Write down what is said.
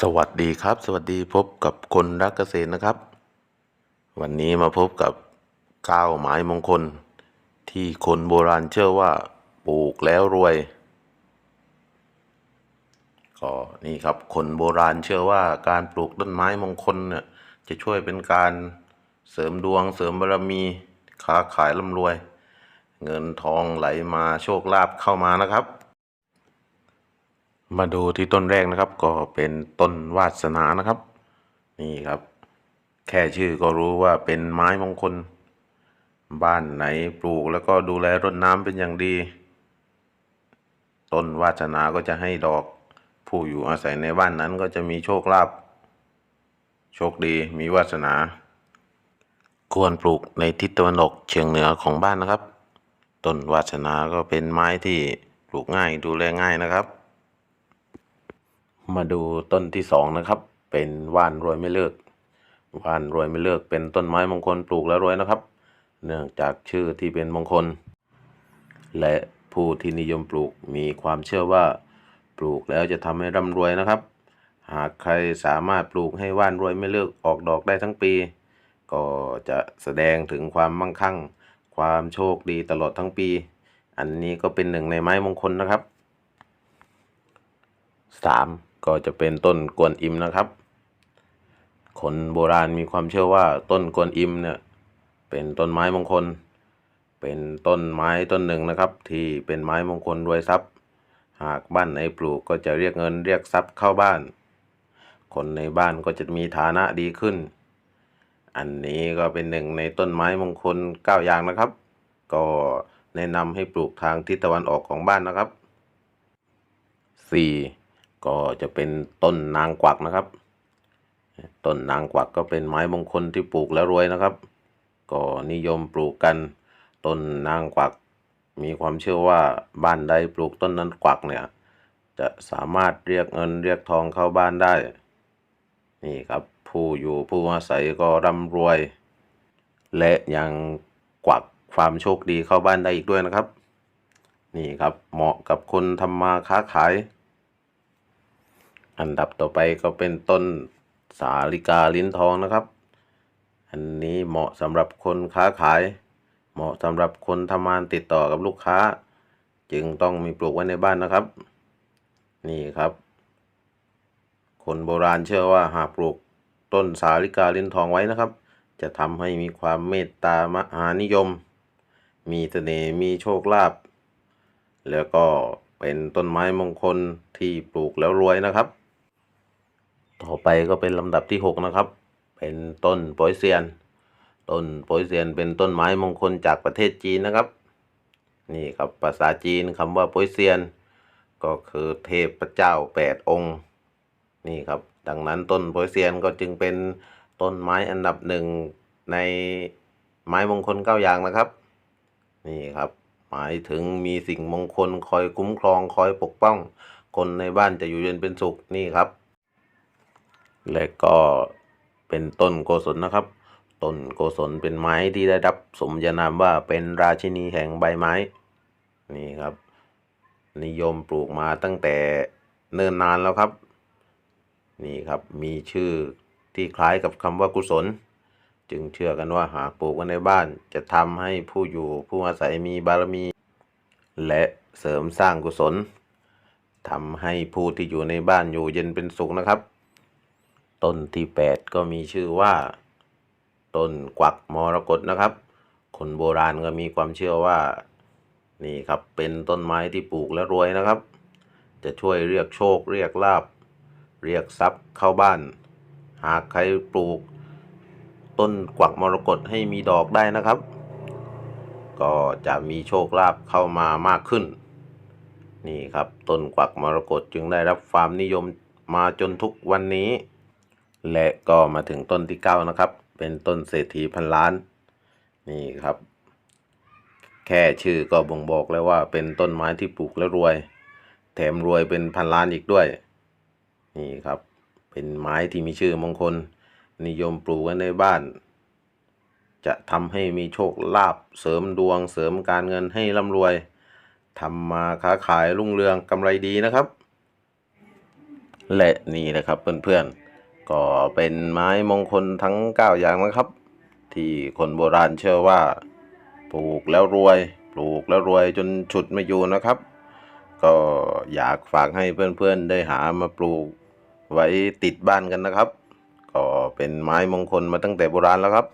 สวัสดีครับ สวัสดีพบกับคนรักเกษตรนะครับ วันนี้มาพบกับก้าวไม้มงคล ที่คนโบราณเชื่อว่าปลูกแล้วรวยก็นี่ครับคนโบราณเชื่อว่าการปลูกต้นไม้มงคลเนี่ยจะช่วยเป็นการเสริมดวงเสริมบารมี ค้าขายร่ำรวย เงินทองไหลมาโชคลาภเข้ามานะครับ มาดูที่ต้นแรกนะครับ ก็เป็นต้นวาสนานะครับ นี่ครับ แค่ชื่อก็รู้ว่าเป็นไม้มงคล บ้านไหนปลูกแล้วก็ดูแลรดน้ำเป็นอย่างดี ต้นวาสนาก็จะให้ดอก ผู้อยู่อาศัยในบ้านนั้นก็จะมีโชคลาภโชคดีมีวาสนา ควรปลูกในทิศตะวันออกเฉียงเหนือของบ้านนะครับ ต้นวาสนาก็เป็นไม้ที่ปลูกง่ายดูแลง่ายนะครับ มาดูต้นที่สองนะครับ เป็นว่านรวยไม่เลิก ว่านรวยไม่เลิก เป็นต้นไม้มงคลปลูกแล้วรวยนะครับ เนื่องจากชื่อที่เป็นมงคล และผู้ที่นิยมปลูกมีความเชื่อว่าปลูกแล้วจะทำให้ร่ำรวยนะครับ หากใครสามารถปลูกให้ว่านรวยไม่เลิกออกดอกได้ทั้งปี ก็จะแสดงถึงความมั่งคั่ง ความโชคดีตลอดทั้งปี อันนี้ก็เป็นหนึ่งในไม้มงคลนะครับสาม ก็จะเป็นต้นกวนอิมนะครับ คนโบราณมีความเชื่อว่าต้นกวนอิมเนี่ยเป็นต้นไม้มงคล เป็นต้นไม้ต้นหนึ่งนะครับ ที่เป็นไม้มงคลรวยทรัพย์ หากบ้านไหนปลูกก็จะเรียกเงินเรียกทรัพย์เข้าบ้าน คนในบ้านก็จะมีฐานะดีขึ้น อันนี้ก็เป็นหนึ่งในต้นไม้มงคลเก้าอย่างนะครับ ก็แนะนำให้ปลูกทางทิศตะวันออกของบ้านนะครับสี่ ก็จะเป็นต้นนางกวักนะครับ ต้นนางกวักก็เป็นไม้มงคลที่ปลูกแล้วรวยนะครับ ก็นิยมปลูกกัน ต้นนางกวัก มีความเชื่อว่าบ้านใดปลูกต้นนั้นกวักเนี่ย จะสามารถเรียกเงินเรียกทองเข้าบ้านได้ นี่ครับผู้อยู่ผู้อาศัยก็ร่ำรวย และยังกวักความโชคดีเข้าบ้านได้อีกด้วยนะครับ นี่ครับเหมาะกับคนทำมาค้าขาย อันดับต่อไปก็เป็นต้นสาลิกาลิ้นทองนะครับ อันนี้เหมาะสำหรับคนค้าขาย เหมาะสำหรับคนทำงานติดต่อกับลูกค้า จึงต้องมีปลูกไว้ในบ้านนะครับ นี่ครับ คนโบราณเชื่อว่าหากปลูกต้นสาลิกาลิ้นทองไว้นะครับ จะทำให้มีความเมตตามหานิยม มีเสน่ห์มีโชคลาภแล้วก็เป็นต้นไม้มงคลที่ปลูกแล้วรวยนะครับ ต่อไปก็เป็นลำดับที่ 6 นะครับ เป็นต้นโปยเซียน ต้นโปยเซียนเป็นต้นไม้มงคลจากประเทศจีนนะครับ นี่ครับภาษาจีนคำว่าโปยเซียน ก็คือเทพเจ้าแปดองค์ นี่ครับ ดังนั้นต้นโปยเซียนก็จึงเป็นต้นไม้อันดับหนึ่งในไม้มงคลเก้าอย่างนะครับ นี่ครับ หมายถึงมีสิ่งมงคลคอยคุ้มครองคอยปกป้อง คนในบ้านจะอยู่เย็นเป็นสุขนี่ครับ และก็เป็นต้นโกศลนะครับ ต้นโกศลเป็นไม้ที่ได้รับสมญานามว่าเป็นราชินีแห่งใบไม้ นี่ครับ นิยมปลูกมาตั้งแต่เนิ่นนานแล้วครับ นี่ครับมีชื่อที่คล้ายกับคำว่ากุศล จึงเชื่อกันว่าหากปลูกไว้ในบ้านจะทำให้ผู้อยู่ผู้อาศัยมีบารมี และเสริมสร้างกุศลทำให้ผู้ที่อยู่ในบ้านอยู่เย็นเป็นสุขนะครับ ต้นที่ 8 ก็มีชื่อว่า ต้นกวักมรกตนะครับ คนโบราณก็มีความเชื่อว่า นี่ครับเป็นต้นไม้ที่ปลูกแล้วรวยนะครับ จะช่วยเรียกโชค เรียกลาบ เรียกทรัพย์เข้าบ้าน หากใครปลูก ต้นกวักมรกตให้มีดอกได้นะครับ ก็จะมีโชคลาภเข้ามามากขึ้น นี่ครับต้นกวักมรกตจึงได้รับความนิยมมาจนทุกวันนี้ และก็มาถึงต้นที่เก้านะครับ เป็นต้นเศรษฐีพันล้าน นี่ครับ แค่ชื่อก็บ่งบอกแล้วว่าเป็นต้นไม้ที่ปลูกแล้วรวย แถมรวยเป็นพันล้านอีกด้วย นี่ครับ เป็นไม้ที่มีชื่อมงคล นิยมปลูกไว้ในบ้าน จะทำให้มีโชคลาภเสริมดวงเสริมการเงินให้ร่ำรวยทำมาค้าขายรุ่งเรืองกำไรดีนะครับ และนี่นะครับเพื่อนๆ ก็เป็นไม้มงคลทั้ง 9 อย่างนะครับ ที่คนโบราณเชื่อว่า ปลูกแล้วรวย ปลูกแล้วรวยจนฉุดไม่อยู่นะครับ ก็อยากฝากให้เพื่อนๆได้หามาปลูกไว้ติดบ้านกันนะครับ ก็เป็นไม้มงคลมาตั้งแต่โบราณแล้วครับ